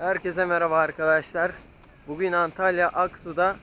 Herkese merhaba arkadaşlar. Bugün Antalya Aksu'da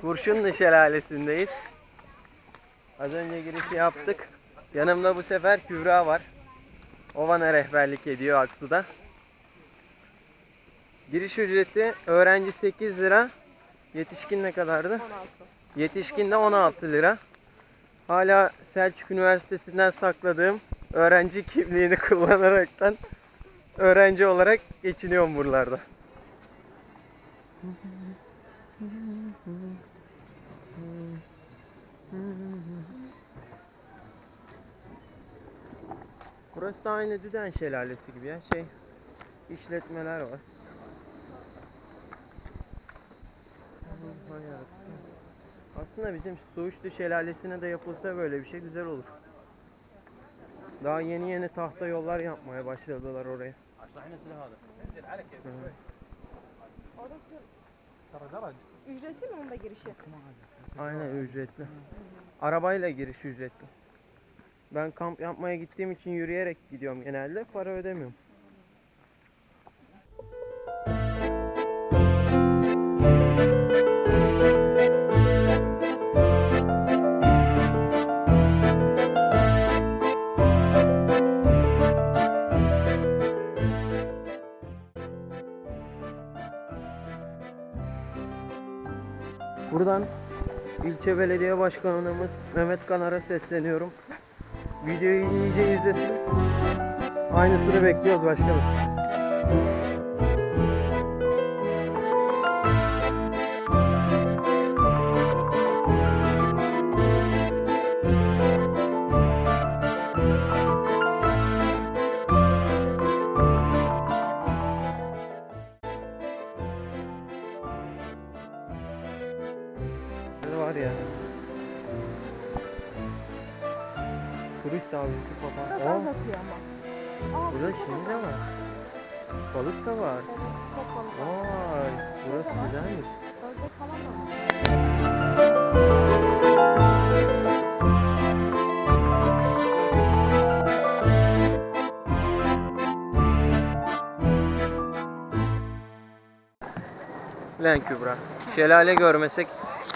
Kurşunlu Şelalesi'ndeyiz. Az önce girişi yaptık. Yanımda bu sefer Kübra var. O bana rehberlik ediyor Aksu'da. Giriş ücreti öğrenci 8 lira. Yetişkin ne kadardı? 16. Yetişkin de 16 lira. Hala Selçuk Üniversitesi'nden sakladığım öğrenci kimliğini kullanaraktan öğrenci olarak geçiniyorum buralarda. Burası da aynı Düden Şelalesi gibi ya şey işletmeler var. Aslında bizim Suğuşlu Şelalesi'ne de yapılsa böyle bir şey güzel olur. Daha yeni yeni tahta yollar yapmaya başladılar oraya. Orası ücretli mi onda girişi? Aynen ücretli. Arabayla giriş ücretli. Ben kamp yapmaya gittiğim için yürüyerek gidiyorum genelde. Para ödemiyorum. Buradan ilçe belediye başkanımız Mehmet Kanar'a sesleniyorum. Videoyu iyice izlesin. Aynısını bekliyoruz başkanım. Balık da var. Evet, balık. Vay, burası güzelmiş. Falan var. Lan Kübra. Şelale görmesek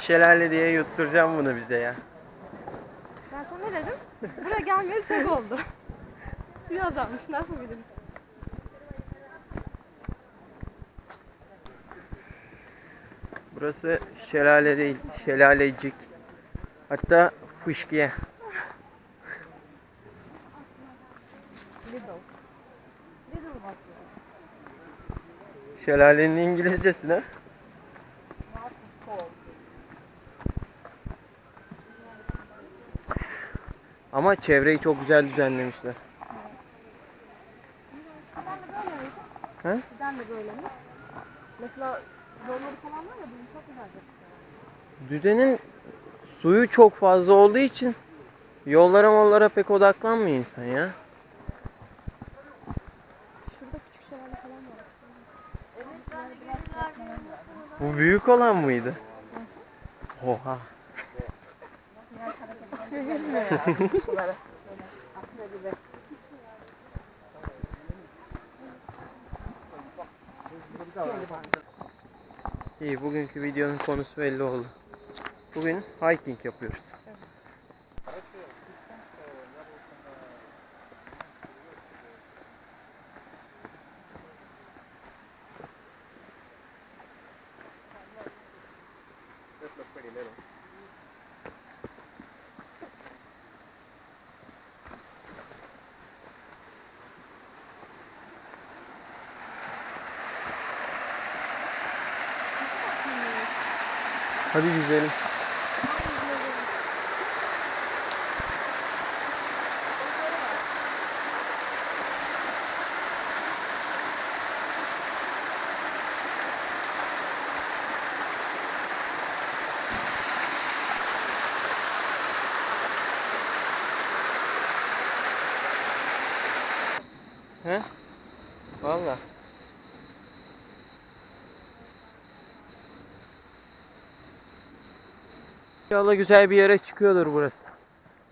şelale diye yutturacağım bunu bize ya. Ben sana ne dedim? Buraya gelmeli çok oldu. Suyu azalmış ne Burası şelale değil, şelalecik. Hatta fışkiye. Şelalenin İngilizcesi ne? Ama çevreyi çok güzel düzenlemişler. He? Giden de böyle mi? Mesela yolları falan var ya bizim çok güzel. Düdenin suyu çok fazla olduğu için yollara mollara pek odaklanmıyor insan ya. Şurada küçük şelale falan var. Bu büyük olan mıydı? Oha. İyi bugünkü videonun konusu belli oldu. Bugün hiking yapıyoruz. Hadi yüzelim. He? Valla. İnşallah güzel bir yere çıkıyordur burası.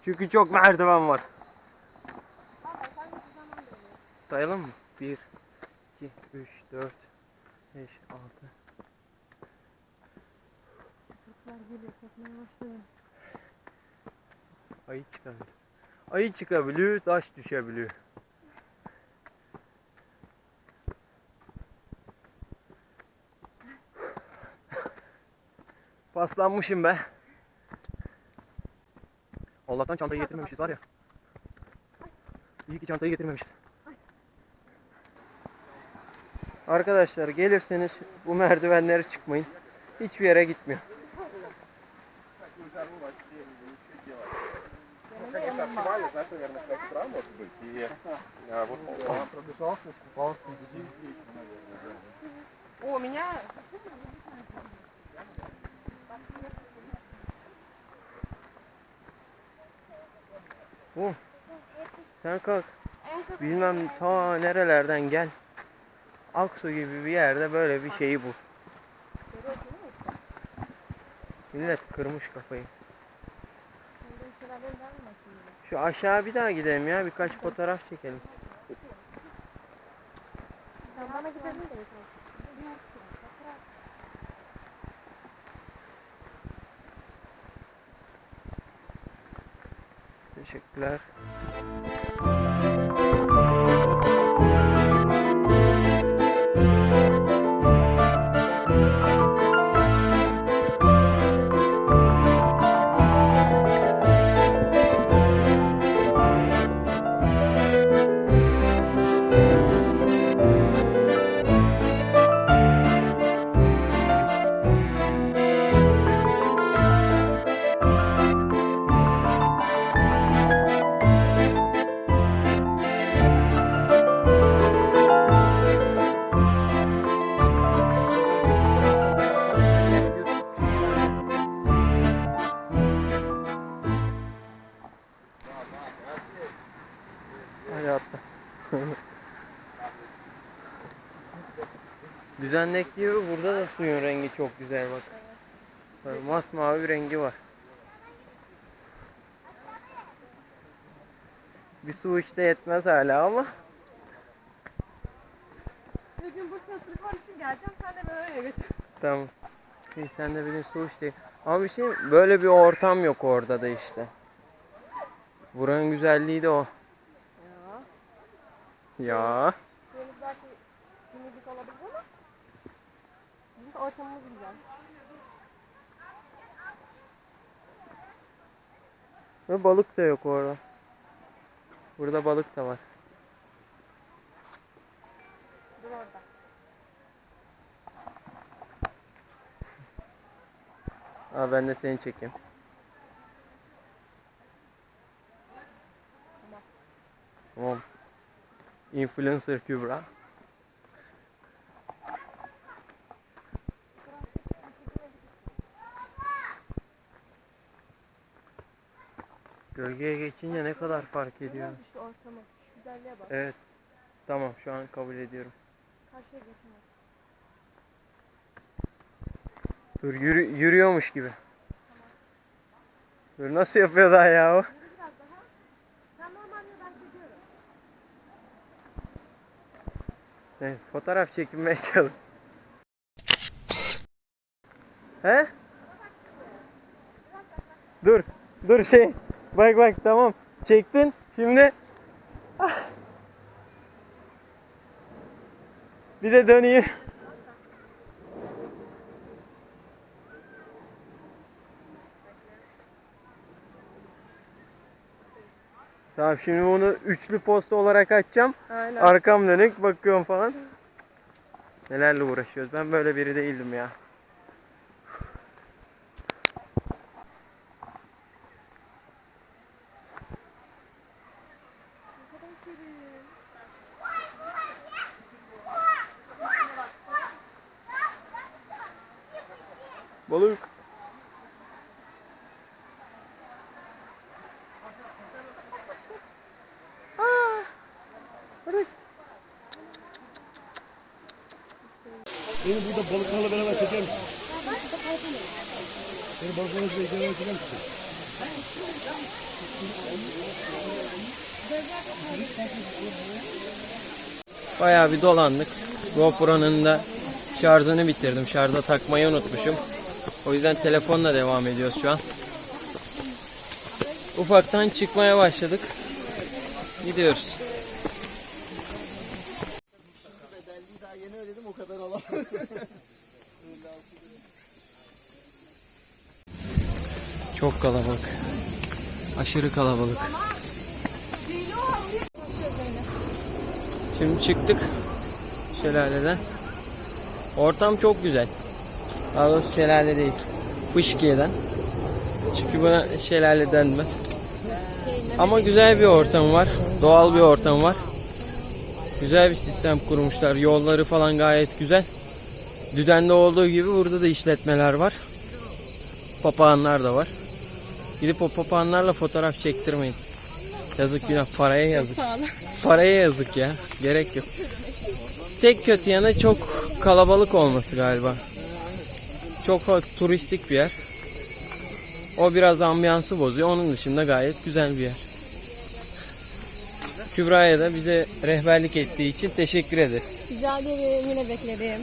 Çünkü çok merdiven var. Sayalım mı? 1, 2, 3, 4, 5, 6. Kuşlar geliyor. Kokmaya başladı. Ayı çıkabiliyor. Ayı çıkabiliyor, taş düşebiliyor. Paslanmışım be. Allah'tan çantayı getirmemişiz var ya. İyi ki çantayı getirmemişiz. Arkadaşlar gelirseniz bu merdivenleri çıkmayın. Hiçbir yere gitmiyor. Фестиваль, знаешь, наверное, как Oh. Sen kalk. Bilmem ta nerelerden gel. Aksu gibi bir yerde böyle bir şeyi bul. Millet kırmış kafayı. Şu aşağı bir daha gidelim ya. Birkaç fotoğraf çekelim. Sen bana gidelim de. Teşekkürler. Düzenlek gibi burada da suyun rengi çok güzel bak. Böyle masmavi rengi var. Bir su işte yetmez hala ama Bir gün Bursa'ya sırf için geleceğim. Sen de beni götür. tamam. İyi sen de beni su işte. Ama bir şey böyle bir ortam yok orada da işte. Buranın güzelliği de o. Ya. Ya. Deniz belki günlük olabilir ama bizim de ortamımız güzel. Ve balık da yok orada. Burada balık da var. Dur orada. Aa ben de seni çekeyim. Tamam. Influencer Kübra. Gölgeye geçince ne kadar fark ediyor. Ortamı? Şu güzelliğe bak. Evet. Tamam şu an kabul ediyorum. Karşıya geçemez. Dur yürü, yürüyormuş gibi. Dur nasıl yapıyor daha ya o? Yürü biraz daha. Sen normalde ben çekiyorum. Evet, fotoğraf çekinmeye çalış. He? Dur. Dur şey. Bak bak tamam. Çektin. Şimdi. Ah. Bir de döneyim. Tamam şimdi bunu üçlü posta olarak açacağım. Aynen. Arkam dönük bakıyorum falan. Nelerle uğraşıyoruz. Ben böyle biri değildim ya. Balık. Beni burada balıklarla beraber çeker misin? Beni balıklarla beraber çeker misin? Bayağı bir dolandık. GoPro'nun da şarjını bitirdim. Şarja takmayı unutmuşum. O yüzden telefonla devam ediyoruz şu an. Ufaktan çıkmaya başladık. Gidiyoruz. Çok kalabalık. Aşırı kalabalık. Şimdi çıktık şelaleden. Ortam çok güzel. Daha doğrusu şelale değil. Fışkiye'den. Çünkü buna şelale denmez. Ama güzel bir ortam var. Doğal bir ortam var. Güzel bir sistem kurmuşlar. Yolları falan gayet güzel. Düden'de olduğu gibi burada da işletmeler var. Papağanlar da var. Gidip o papağanlarla fotoğraf çektirmeyin. Yazık günah paraya yazık. Paraya yazık ya. Gerek yok. Tek kötü yanı çok kalabalık olması galiba. Çok turistik bir yer. O biraz ambiyansı bozuyor. Onun dışında gayet güzel bir yer. Kübra'ya da bize rehberlik ettiği için teşekkür ederiz. Rica ederim. Yine beklerim.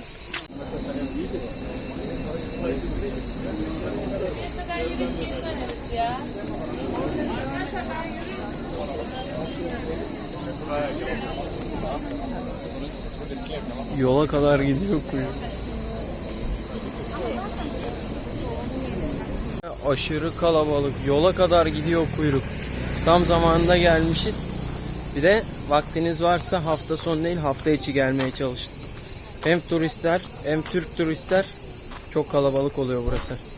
Yola kadar gidiyor kuyruk. Aşırı kalabalık. Yola kadar gidiyor kuyruk. Tam zamanında gelmişiz. Bir de vaktiniz varsa hafta sonu değil hafta içi gelmeye çalışın. Hem turistler hem Türk turistler çok kalabalık oluyor burası.